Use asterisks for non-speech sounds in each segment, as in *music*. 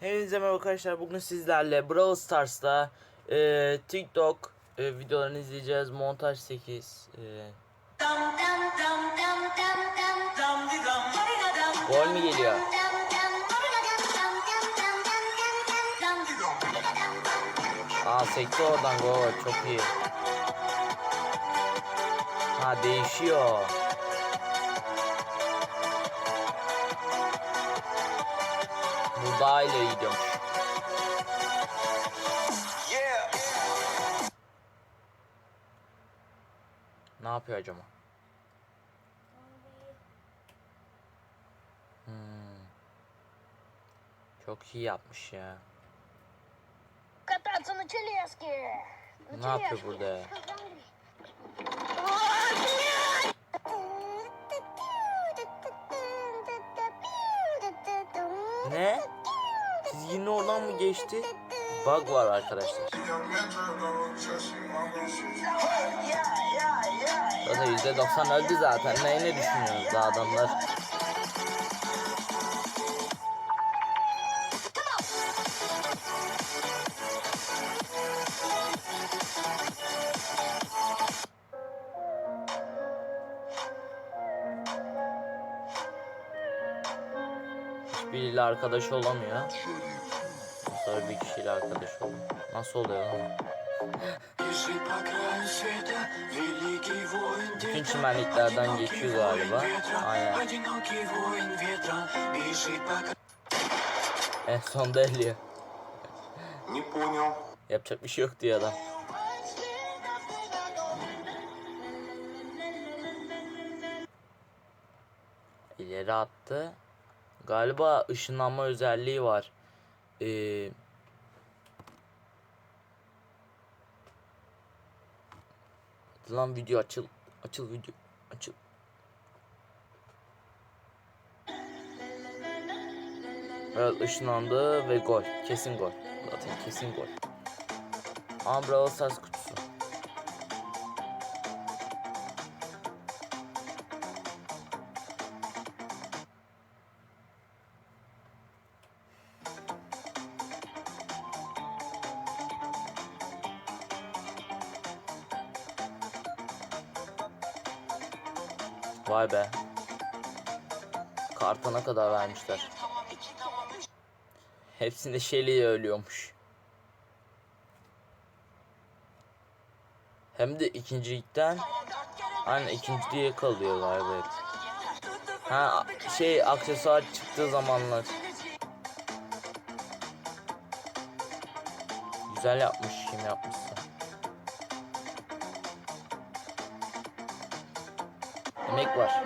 Hepinize merhaba arkadaşlar. Bugün sizlerle Brawl Stars'ta e, TikTok e, videolarını izleyeceğiz. Montaj 8. E, Gol mü geliyor? Aa sekti oradan gol. Çok iyi. Ha değişiyor. Bu daha ileri gidiyormuş. Ne yapıyor acaba? Hmm. Çok iyi yapmış ya. Кататься на тележке. На Ne yapıyor тележке. burada ya? Ne? Çizginin oradan mı geçti? Bug var arkadaşlar. Zaten %90 öldü zaten. Ne ne düşünüyorsunuz adamlar? hiçbiriyle arkadaş olamıyor. Sonra bir kişiyle arkadaş oluyor. Nasıl oluyor lan? Bütün çimenliklerden geçiyor galiba. Aynen. En sonda eliyor. Yapacak bir şey yok diyor adam. İleri attı. Galiba ışınlanma özelliği var. Ee, lan video açıl. Açıl video. Açıl. Evet ışınlandı ve gol. Kesin gol. Zaten kesin gol. Ama Stars kutusu. Vay be. Kartana kadar vermişler. Hepsinde Shelly ölüyormuş. Hem de ikincilikten Aynen ikinciliğe kalıyor galiba hep. Ha şey aksesuar çıktığı zamanlar. Güzel yapmış kim yapmışsa. Emek var.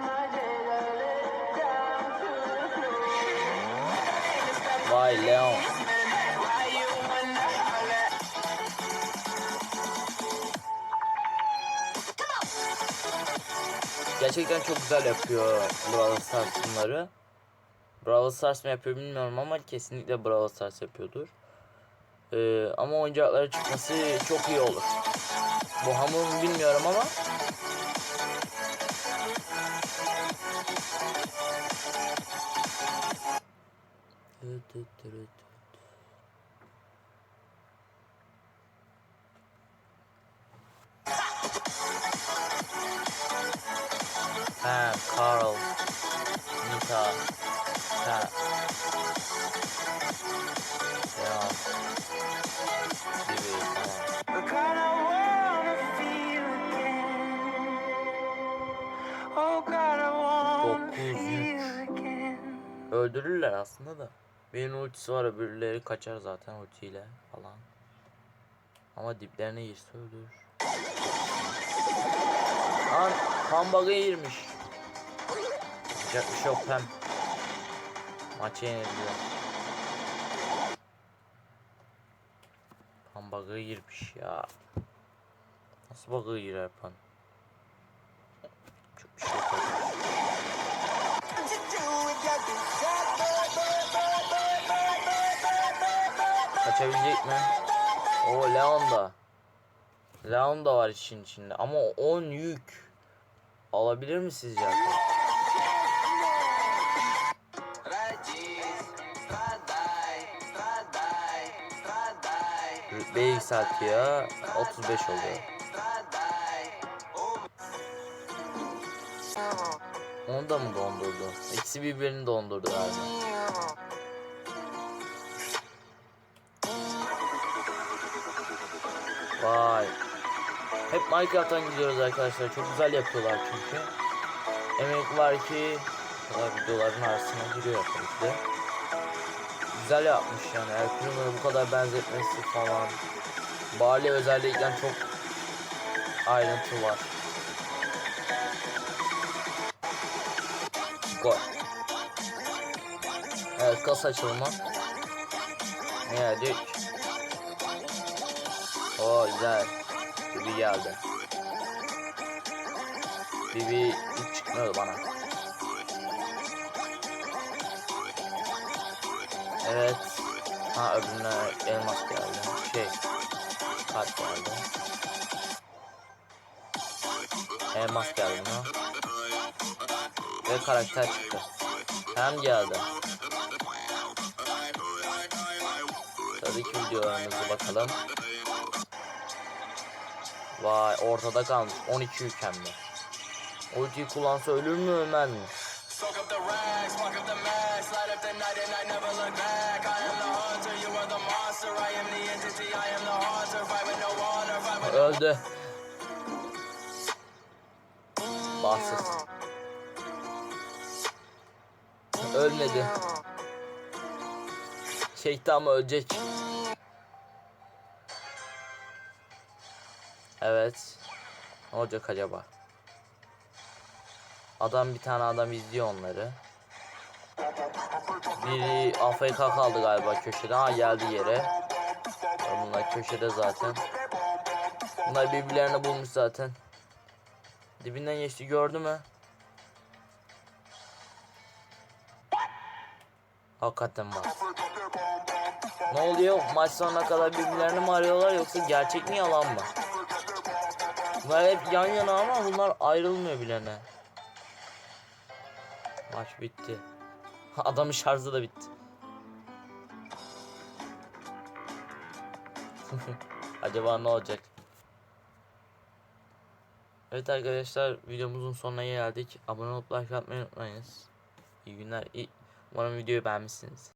Vay Leon. Gerçekten çok güzel yapıyor Brawl Stars bunları. Brawl Stars mı yapıyor bilmiyorum ama kesinlikle Brawl Stars yapıyordur. Ee, ama oyuncaklara çıkması çok iyi olur. Bu hamur mu bilmiyorum ama Ha, Carl, Nita, ha. Ya. Gibi, tamam. 903. Öldürürler aslında da. Benim ultisi var öbürleri kaçar zaten ultiyle falan. Ama diplerine girse öldür. Lan hambaga girmiş. Yapacak bir şey yok pem. Maça yenildiler. Pan girmiş ya. Nasıl bug'a girer pan? Çok bir şey yok. Kaçabilecek mi? O Leon da. Leon da var işin içinde. Ama 10 yük. Alabilir mi sizce? Rütbeyi yükseltiyor. 35 oluyor. Onu da mı dondurdu? İkisi birbirini dondurdu galiba. Vay. Hep Minecraft'tan gidiyoruz arkadaşlar. Çok güzel yapıyorlar çünkü. Emek var ki videoların arasına giriyor tabii ki de. Güzel yapmış yani. Erkürüm'ü bu kadar benzetmesi falan. Barley özellikle çok ayrıntı var. Gol. Evet kas açılımı. Yedik. O güzel. Bibi geldi. Bibi hiç çıkmıyordu bana. Evet. Ha öbürüne elmas geldi. Şey. Kalp geldi. Elmas geldi buna. Ve karakter çıktı. Hem geldi. Tabii ki videolarımıza bakalım. Vay ortada kalmış 12 ülkem mi? Ultiyi kullansa ölür mü ölmez mi? Öldü. Bahtsız. Ölmedi. Çekti ama ölecek. Evet. Ne olacak acaba? Adam bir tane adam izliyor onları. Biri AFK kaldı galiba köşede. Ha geldi yere. Bunlar köşede zaten. Bunlar birbirlerini bulmuş zaten. Dibinden geçti gördü mü? Hakikaten var. Ne oluyor? Maç sonuna kadar birbirlerini mi arıyorlar yoksa gerçek mi yalan mı? Bunlar hep yan yana ama bunlar ayrılmıyor bile ne. Maç bitti. *laughs* Adamın şarjı da bitti. *laughs* Acaba ne olacak? Evet arkadaşlar videomuzun sonuna geldik. Abone olup like atmayı unutmayınız. İyi günler. İyi. What of we do about him since.